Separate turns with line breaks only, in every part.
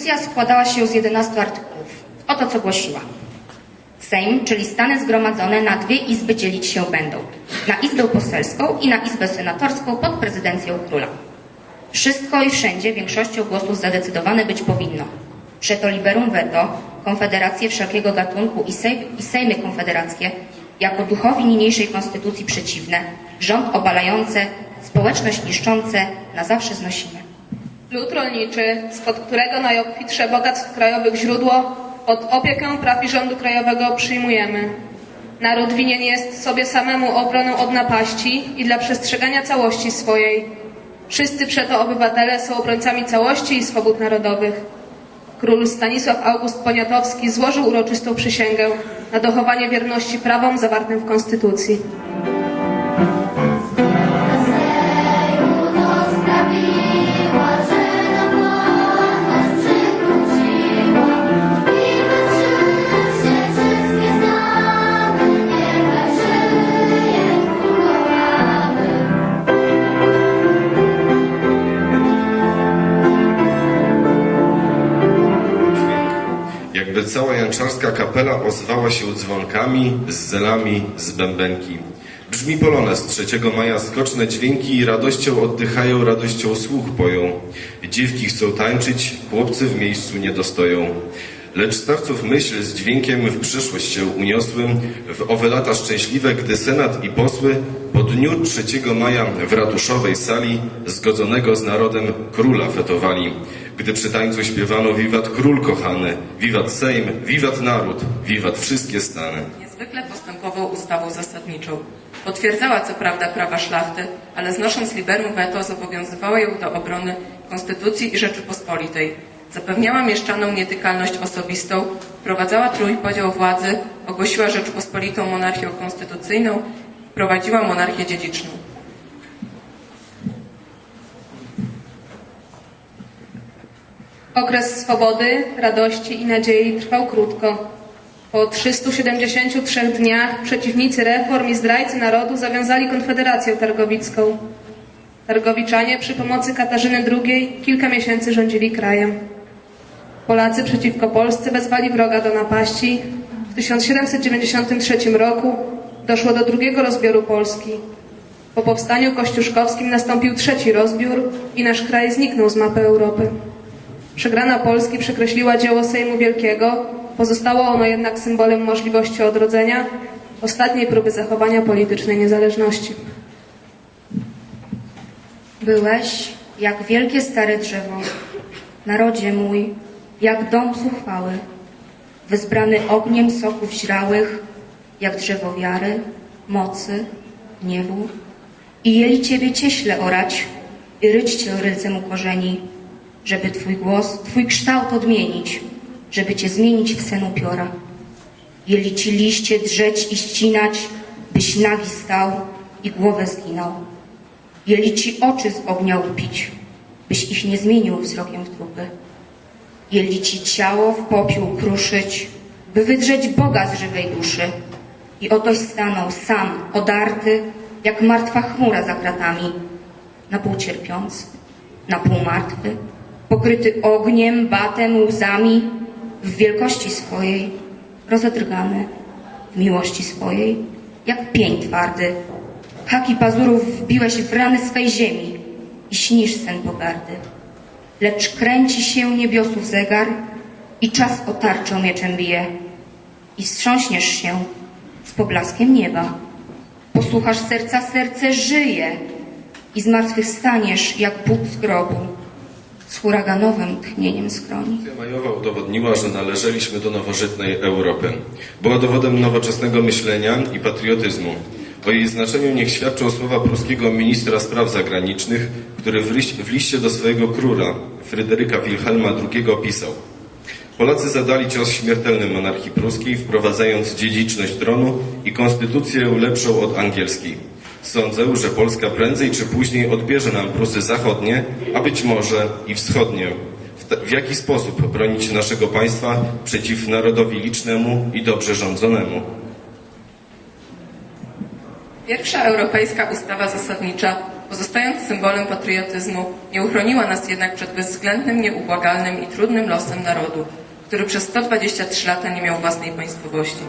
Konstytucja składała się z 11 artykułów. Oto co głosiła. Sejm, czyli Stany Zgromadzone na dwie izby dzielić się będą. Na Izbę Poselską i na Izbę Senatorską pod prezydencją króla. Wszystko i wszędzie większością głosów zadecydowane być powinno. Przeto liberum veto, konfederacje wszelkiego gatunku i, sej, i sejmy konfederackie, jako duchowi niniejszej konstytucji przeciwne, rząd obalające, społeczność niszczące, na zawsze znosimy.
Lud rolniczy, spod którego najobfitsze bogactw krajowych źródło, pod opiekę praw i rządu krajowego przyjmujemy. Naród winien jest sobie samemu obronę od napaści i dla przestrzegania całości swojej. Wszyscy przeto obywatele są obrońcami całości i swobód narodowych. Król Stanisław August Poniatowski złożył uroczystą przysięgę na dochowanie wierności prawom zawartym w Konstytucji.
Jakby cała janczarska kapela ozwała się dzwonkami, z zelami, z bębenki. Brzmi polonez 3 maja, skoczne dźwięki i radością oddychają, radością słuch poją. Dziewki chcą tańczyć, chłopcy w miejscu nie dostoją. Lecz starców myśl z dźwiękiem w przyszłość się uniosły, w owe lata szczęśliwe, gdy senat i posły po dniu 3 maja w ratuszowej sali zgodzonego z narodem króla fetowali. Gdy przy tańcu śpiewano wiwat król kochany, wiwat Sejm, wiwat naród, wiwat wszystkie stany.
Niezwykle postępował ustawą zasadniczą. Potwierdzała co prawda prawa szlachty, ale znosząc liberum veto zobowiązywała ją do obrony Konstytucji i Rzeczypospolitej. Zapewniała mieszczanom nietykalność osobistą, wprowadzała trójpodział władzy, ogłosiła Rzeczpospolitą monarchią konstytucyjną, wprowadziła monarchię dziedziczną.
Okres swobody, radości i nadziei trwał krótko. Po 373 dniach przeciwnicy reform i zdrajcy narodu zawiązali Konfederację Targowicką. Targowiczanie przy pomocy Katarzyny II kilka miesięcy rządzili krajem. Polacy przeciwko Polsce wezwali wroga do napaści. W 1793 roku doszło do drugiego rozbioru Polski. Po powstaniu kościuszkowskim nastąpił trzeci rozbiór i nasz kraj zniknął z mapy Europy. Przegrana Polski przekreśliła dzieło Sejmu Wielkiego, pozostało ono jednak symbolem możliwości odrodzenia, ostatniej próby zachowania politycznej niezależności.
Byłeś jak wielkie stare drzewo, narodzie mój, jak dom zuchwały, wyzbrany ogniem soków źrałych, jak drzewo wiary, mocy, gniewu. I jeli Ciebie cieśle orać i ryć Cię rylcem u korzeni, żeby Twój głos, Twój kształt odmienić, żeby Cię zmienić w sen upiora. Jeli Ci liście drzeć i ścinać, byś nagi stał i głowę zginął. Jeli ci oczy z ognia upić, byś ich nie zmienił wzrokiem w trupy. Jeli ci ciało w popiół kruszyć, by wydrzeć Boga z żywej duszy. I otoś stanął sam, odarty, jak martwa chmura za kratami, na pół cierpiąc, na pół martwy, pokryty ogniem, batem, łzami, w wielkości swojej, rozedrgany, w miłości swojej, jak pień twardy, Haki pazurów wbiłeś w rany swej ziemi i śnisz sen pogardy. Lecz kręci się niebiosów zegar i czas otarczą mieczem bije. I wstrząśniesz się z poblaskiem nieba. Posłuchasz serca, serce żyje i zmartwychwstaniesz jak Bóg z grobu z huraganowym tchnieniem skroni.
Majowa udowodniła, że należeliśmy do nowożytnej Europy. Była dowodem nowoczesnego myślenia i patriotyzmu. O jej znaczeniu niech świadczą słowa pruskiego ministra spraw zagranicznych, który w, w liście do swojego króla, Fryderyka Wilhelma II, pisał Polacy zadali cios śmiertelny monarchii pruskiej, wprowadzając dziedziczność tronu i konstytucję lepszą od angielskiej. Sądzę, że Polska prędzej czy później odbierze nam Prusy zachodnie, a być może i wschodnie. W, w jaki sposób bronić naszego państwa przeciw narodowi licznemu i dobrze rządzonemu?
Pierwsza europejska ustawa zasadnicza pozostając symbolem patriotyzmu, nie uchroniła nas jednak przed bezwzględnym, nieubłagalnym i trudnym losem narodu, który przez 123 lata nie miał własnej państwowości.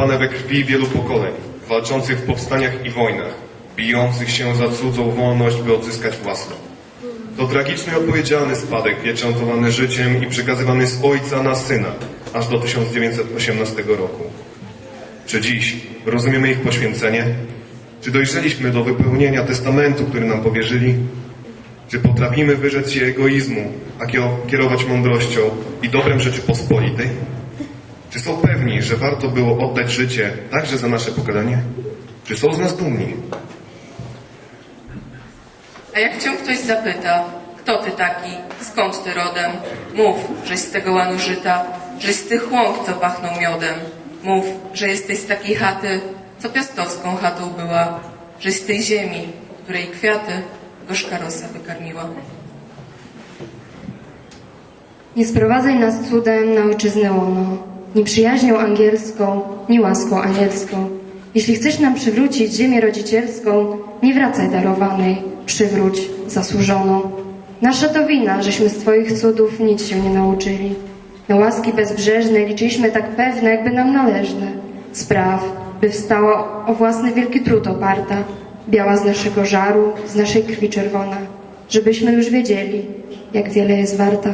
Słowo skąpane we krwi wielu pokoleń, walczących w powstaniach i wojnach, bijących się za cudzą wolność, by odzyskać własną. To tragiczny odpowiedzialny spadek, pieczętowany życiem i przekazywany z ojca na syna, aż do 1918 roku. Czy dziś rozumiemy ich poświęcenie? Czy dojrzeliśmy do wypełnienia testamentu, który nam powierzyli? Czy potrafimy wyrzec się egoizmu, a kierować mądrością i dobrem Rzeczypospolitej? Czy są pewni, że warto było oddać życie także za nasze pokolenie? Czy są z nas dumni?
A jak cię ktoś zapyta, kto ty taki, skąd ty rodem, mów, żeś z tego łanu żyta, żeś z tych łąk, co pachną miodem. Mów, że jesteś z takiej chaty, co piastowską chatą była, żeś z tej ziemi, której kwiaty gorzka rosa wykarmiła.
Nie sprowadzaj nas cudem na ojczyznę łono, ni przyjaźnią angielską, ni łaską anielską. Jeśli chcesz nam przywrócić ziemię rodzicielską, nie wracaj darowanej, przywróć zasłużoną. Nasza to wina, żeśmy z Twoich cudów nic się nie nauczyli. Na łaski bezbrzeżne liczyliśmy tak pewne, jakby nam należne. Spraw, by wstała o własny wielki trud oparta, biała z naszego żaru, z naszej krwi czerwona, żebyśmy już wiedzieli, jak wiele jest warta.